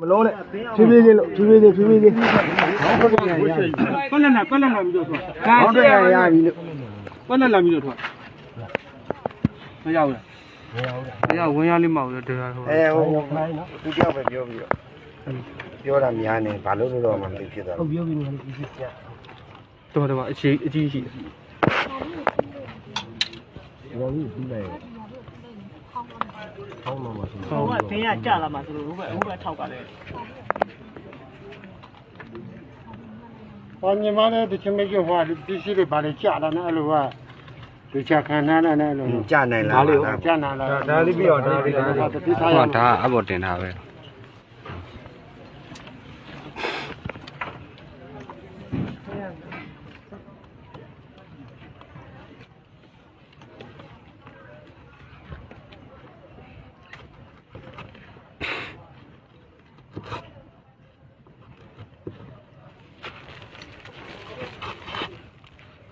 မလုံးနဲ့ဖြည်းဖြည်းချင်းလို့ဖြည်းဖြည်းချင်းဖြည်းဖြည်းချင်းပလက်လာပလက်လာပြီးတော့ထွက်ဒါဟောင်းတက်ရရပြီလို့ပလက်လာပြီးတော့ထွက်မရောက်ဘူးမရောက်ဝင်ရလေးမဟုတ်ဘူးတရားဟိုအဲဟိုသူတယောက်ပဲပြောပြီးတော့ပြောတာများနေဘာလို့လို့တော့မှမသိဖြစ်သွားဘူးပြောပြီးမှလည်းပြပြတော်တော်အကြီးအကြီးရှိတယ်ဘောကြီးပြီးလိုက် ဟောင်းတော့မှဆိုဟိုကတင်းရကြလာမှဆိုလို့ဟိုဘက်ဟိုဘက်ထောက်ကလည်းဟောညီမလည်းဒီချင်းမကျဟောပစ္စည်းတွေဘာတွေကြာတာနဲ့အဲ့လိုကဒီချခံနာနဲ့အဲ့လိုကြာနိုင်လားဒါကြာနာလာဒါလေးပြီးတော့ဒါလေးဒါလေးတတိထားရဟောဒါအဘောတင်တာပဲ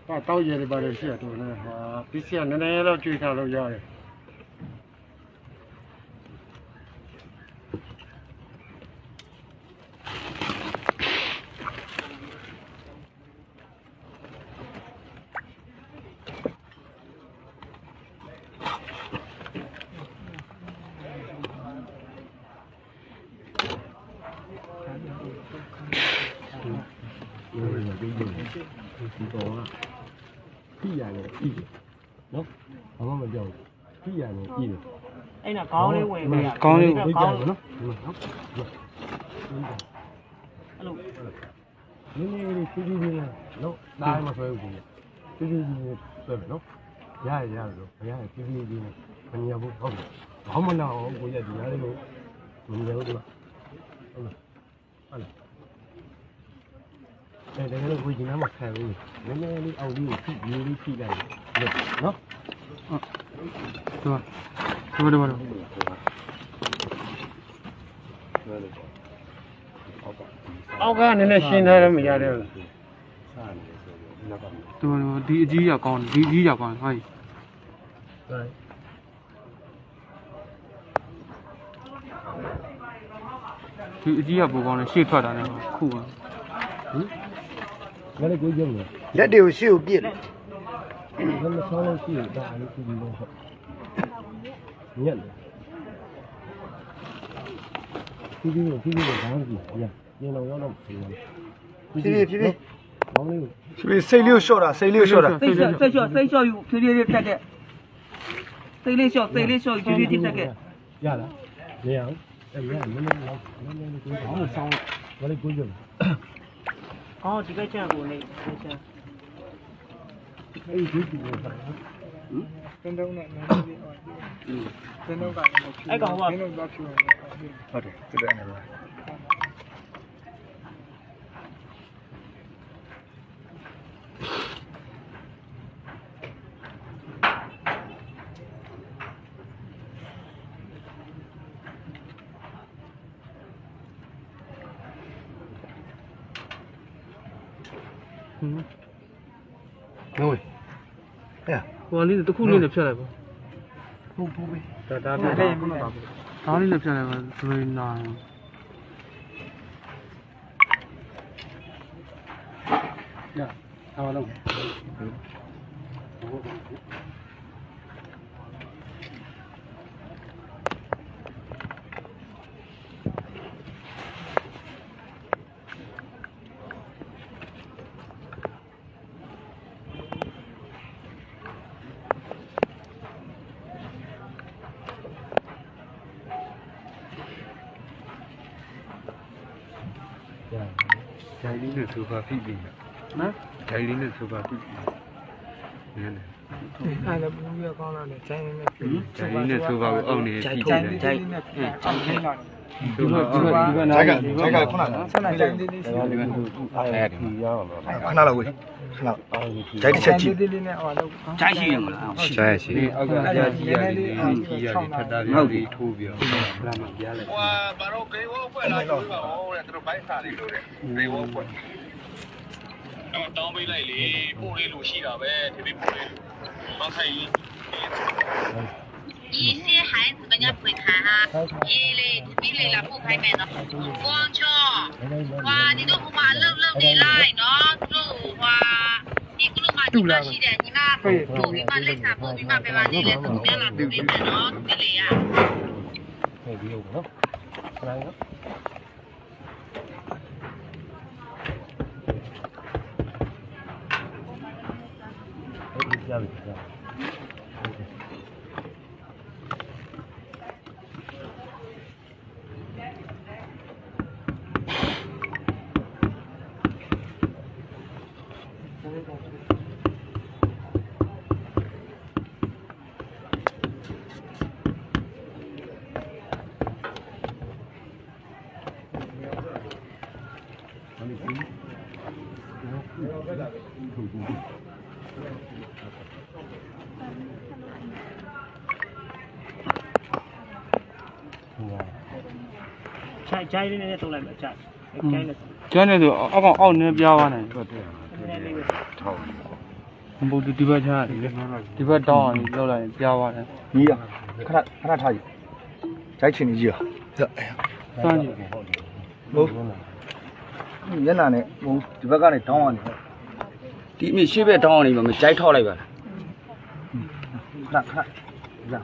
ဟာတောက်ရည်တွေဘာတွေရှိရတော့လဲဟာပစ္စည်းကနည်းနည်းတော့ကြွေးထားလို့ရတယ် ပြီးရတယ်ပြီးတယ်နော်ဘာမှမပြောဘူးပြီးရတယ်ပြီးတယ်အဲ့ဒါခေါင်းလေးဝင်ပေးရကောင်းလေးပြီးကြခေါင်းတယ်နော်ဟုတ်အဲ့လိုနည်းနည်းလေးဖြည်းဖြည်းချင်းနော်ဒါမှမဆွဲဘူးဖြည်းဖြည်းချင်းဆွဲမယ်နော်ရရရလို့ရရဖြည်းဖြည်းချင်းမမြင်ဘူးဟုတ်တယ်ဘာမှမနာအောင်ကိုရဒီရားလေးကိုမမြင်ဘူးဒီမှာဟုတ်လားဟုတ်လား အဲဒါလည်းကိုကြီးနားမခံဘူးနည်းနည်းလေးအောက်လေးကိုဖိရေးလေးဖိလိုက်နော်တော်တော်တော်တော်အောက်ကနည်းနည်းရှင်းထားလို့မရတယ်ဘူးတော်တော်ဒီအကြီးရကောင်းဒီအကြီးရကောင်းဟိုင်းဟုတ်ဒီအကြီးရပိုကောင်းတယ်ရှေ့ထွက်တာနဲ့ခုပါငါ လည်းကိုရုံနေလက်တွေကိုရှေ့ကိုပြစ်တယ်ဘယ်မဆောင်းလို့ရှိရတာအဲ့ဒီလိုဟုတ်ညက်တယ်ဖြည်းဖြည်းဖြည်းဖြည်းဘာမှမကြည့်ရရင်တော့ရောက်တော့ဖြည်းဖြည်းဖြည်းဖြည်းဘောင်းလေးကိုဖြည်းဖြည်းစိတ်လေးကိုလျှော့တာစိတ်လေးကိုလျှော့တာစိတ်လျှော့စိတ်လျှော့စိတ်လျှော့ယူဖြည်းဖြည်းလေးတက်တဲ့စိတ်လေးလျှော့စိတ်လေးလျှော့ယူဖြည်းဖြည်းလေးတက်တဲ့ရလားမရဘူးအဲ့ရနည်းနည်းလောက်နည်းနည်းလေးကိုဘာမှဆောင်းဘာလဲကိုရုံ အော်ဒီကကြံကိုနေကြံအဲ့ဒီဒီကိုပါတင်းတုံးနဲ့နည်းနည်းလေးဟောတင်းတုံးကလည်းအဲ့ကောင်ကတင်းတုံးတော့ဖြူနေဟုတ်တယ်စစ်တယ်နေပါ င်းဟုတ်ဟဲ့ဟိုလေးတစ်ခုလေးနဲ့ဖြတ်လိုက်ပါဖုန်းဖုန်းပဲဒါဒါပြတယ်ခုနကပါဒါလေးနဲ့ဖြတ်လိုက်ပါဒရနာဟောလုံး ဂျိုင်လေးနဲ့ဆိုပါဖိပြီနော်ဂျိုင်လေးနဲ့ဆိုပါဖိပြီနည်းနည်းအဲ့ဒါဘူးရကောင်းလာတယ်ကျိုင်းနေဂျိုင်လေးနဲ့ဆိုပါကိုအောက်နေဖိပြီလေကျိုင်းနဲ့ပြန်အောင်ခင်းလာတယ်ဒီမှာဒီမှာဒီမှာဇိုက်ကဇိုက်ကခုနကဆက်လိုက်တိုင်းလေးလေးရှိတယ်အဲ့ဒီရပါမှာခဏလောက်ဝေးခဏဇိုက်တစ်ချက်ကြည့်လေးလေးနဲ့ဟောလို့ကြိုက်ရှိရမလားဂျိုင်ရှိအောက်ကကြာကြီးရတယ်ကြီးရတယ်ထပ်တာလေးထိုးပြီးတော့ဘယ်မှာပြားလိုက်ဟိုဘာလို့ဂိမ်းဝ chạy đi chạy chị chạy chị rồi chạy chị ngâu đi thu biểu tao mới lại đi bộ đi lùi xì đó về thì đi bộ đi. Tao thấy 一些孩子人家不会看哈，一类比类啦不开门了，光车，哇，你都不怕冷冷的来，喏，走哇。 တူလာရှိတယ်ညီမပို့ပြီးမှလိပ်စာပို့ပြီးမှပြန်လာနေလဲသူများလာပြီးပြန်တော့ဒီလေရဟဲ့ဒီဟုတ်နော်ခဏနော်အဲ့ဒီကြားပြီကြား ချိုင်ချိုင်လေးနဲ့တုံးလိုက်မယ်ချိုင်ချိုင်နဲ့ကျန်းနေဆိုအောက်ကောင်အောက်နည်းပြားသွားနိုင်ဟုတ်တယ်နည်းလေးပဲဘုဒ္ဓဒီဘက်ချာဒီဒီဘက်တောင်းအောင်လောက်လိုက်ရင်ပြားသွားတယ်ကြီးရခဏခဏထားကြည့်ဂျိုက်ချင်ကြီးရစမ်းကြည့်ဟုတ်မျက်နှာနဲ့ဟိုဒီဘက်ကနေတောင်းအောင်ဒီအမေရှေ့ဘက်တောင်းအောင်နေမှာမဂျိုက်ထောက်လိုက်ပါလားခဏခဏ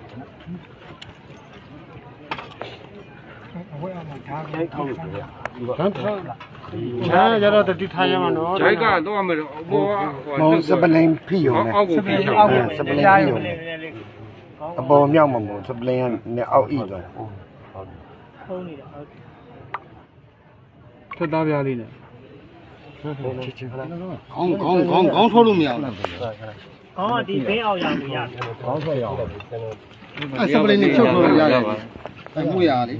ရဒါကြတော့တတိထားရမှာနော်ဂျိုက်ကတော့မယ်ဘောကမောင်စပလင်ဖိယုံနဲ့အောက်ကိုပြင်းအောက်ကိုစပလင်ဖိယုံနဲ့အပေါ်မြောက်မှာမို့စပလင်နဲ့အောက်ဤတော့ဖုံးနေတာဟုတ်ထက်သားပြားလေးနဲ့ခေါင်းခေါင်းခေါင်းခေါင်းထိုးလို့မရဘူးအော်ဒီဘင်းအောင်ရမှုရခေါင်းဆွဲရအောင်အဲ့စပလင်နဲ့ချုပ်လို့ရတယ်အဲ့မှုရလေ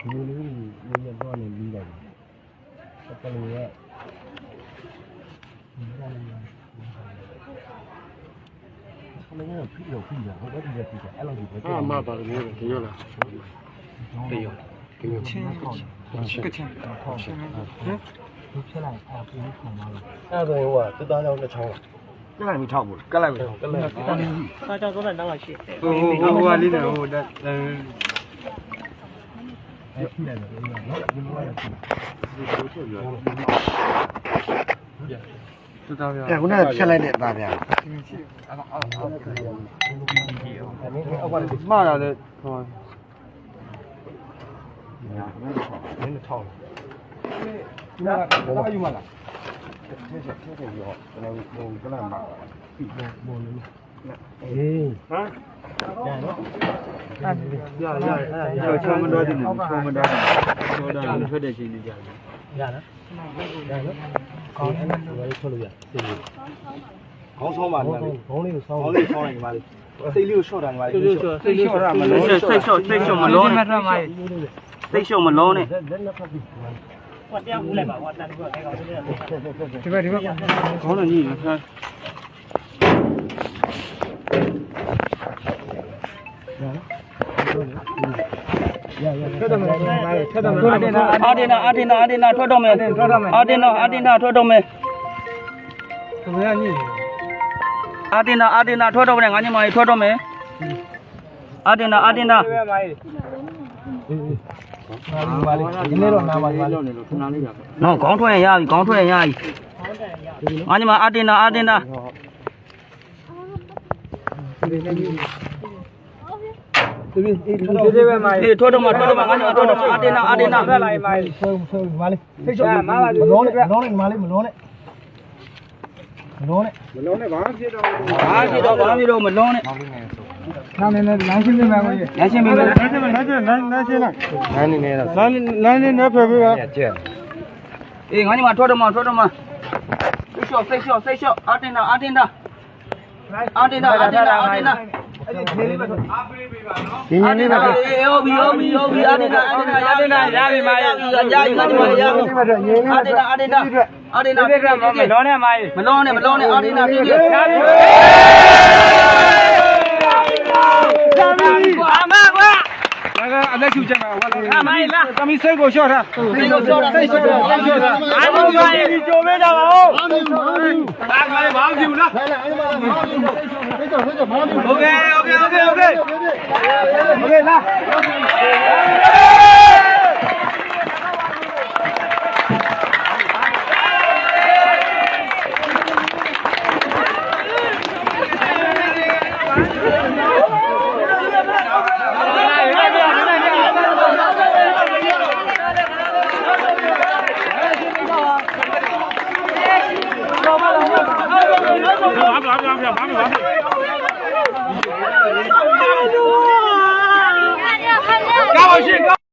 ဒီလိုလေးလေးရတော့နေပြီးတယ်စပလင်ရဲ့ခမင်းကဖိလို့ဖိတာဟိုဘက်ဒီဘက်ဖိတာအဲ့လိုဒီဘက်အမပါလို့မျိုးဒီရောလားတရောချင်းချင်းကချင်းခေါင်းချင်းဟမ်ဒီဖြစ်လိုက်အပင်းခေါင်းပါလားအဲ့ဒါဟိုကတသားကြောင်တစ်ချောင်းကလိုက်ပြီးထောက်ဖို့ကလိုက်ပြီးထောက်ကလည်းတသားလေးစာကြောတော့နောက်မှရှိတယ်ဟိုဟိုဟိုဟိုလေးနဲ့ဟိုတက် အဲ့ဖြစ်တယ်နော်ဒီလိုရဖြစ်ထက်သားပြားအဲခုနကဖြတ်လိုက်တဲ့အသားဗျာမှားရတယ်ဟိုနင်းထောင်းနာဘာယူမလား thế sẽ thế sẽ họ cái này bồn cái là mạo bị bồn bồn lên ê hả dạ nó ရရရချောမတော်တယ်ချောမတော်တယ်ချောတာထွက်တဲ့ချိန်လေးကြာတယ် dạ nó dạ nó còn em ăn rồi thôi rồi thì ခေါင်းဆောင်းပါညီမ bóng လေး bóng lên sau ခေါင်းလေးဆောင်းလိုက်ညီမလေးစိတ်လေးကိုရှော့တာညီမလေးစိတ်လျှော့စိတ်လျှော့ရမလို့စိတ်စိတ်လျှော့စိတ်လျှော့မလုံးနဲ့စိတ်လျှော့မလုံးနဲ့ rất nó phát đi ဟောတရားဦးလိုက်ပါဟောတန်ပြီးတော့ခိုင်းကောင်လေးနဲ့ဒီဘက်ဒီဘက်ခေါင်းနဲ့ညှိနေ ထက်တယ်မယ်ထက်တယ်မယ်အာတင်နာအာတင်နာအာတင်နာထွက်တော့မယ်ထွက်တော့မယ်အာတင်နာအာတင်နာထွက်တော့မယ်သူများညှိနေအာတင်နာအာတင်နာထွက်တော့မယ်ငါညမကြီးထွက်တော့မယ်အာတင်နာအာတင်နာဒီနေ့တော့နာပါပါလောက်နေလို့ခဏလေးရပါနော်ခေါင်းထွက်ရင်ရပြီခေါင်းထွက်ရင်ရပြီငါညမအာတင်နာအာတင်နာ ဒီဒီပဲမိုင်းဒီထွက်တော့မှထွက်တော့မှငါညမထွက်တော့မှအာတင်နာအာတင်နာထွက်လာမိုင်း sơn sơn mà lên thế chỗ mà lố này lố này mà lên mà lố này lố này မလုံးနဲ့ဘာဖြစ်တော့ဘာဖြစ်တော့ဘာဖြစ်တော့မလုံးနဲ့နာမည်နဲ့လမ်းရှင်းပေးမယ်ကိုကြီးရရှင်းပြီမလားလမ်းရှင်းလမ်းရှင်းလမ်းလမ်းရှင်းလိုက် này này này là လမ်းလမ်းလေးနဲ့ဖယ်ပေးပါ chết အေးငါညမထွက်တော့မှထွက်တော့မှစိတ်လျှော့စိတ်လျှော့စိတ်လျှော့အာတင်နာအာတင်နာအာတင်နာအာတင်နာအာတင်နာ ဒီညနေမှာအေးဟုတ်ပြီဟုတ်ပြီဟုတ်ပြီအာတင်နာအာတင်နာအာတင်နာရပြီမရပြီရပြီငါညမရပြီအာတင်နာအာတင်နာအာတင်နာပြည့်ပြည့်မလုံးနဲ့မိုင်းမလုံးနဲ့မလုံးနဲ့အာတင်နာပြည့်ပြည့် ရပြီအမကွာဒါကအလက်ချူချက်မှာဟောလာအမိုင်းလားတမီစိတ်ကိုလျှော့ထားစိတ်ကိုလျှော့ထားစိတ်လျှော့ထားစိတ်လျှော့ထားအားလုံးပါ ရင်ကြိုး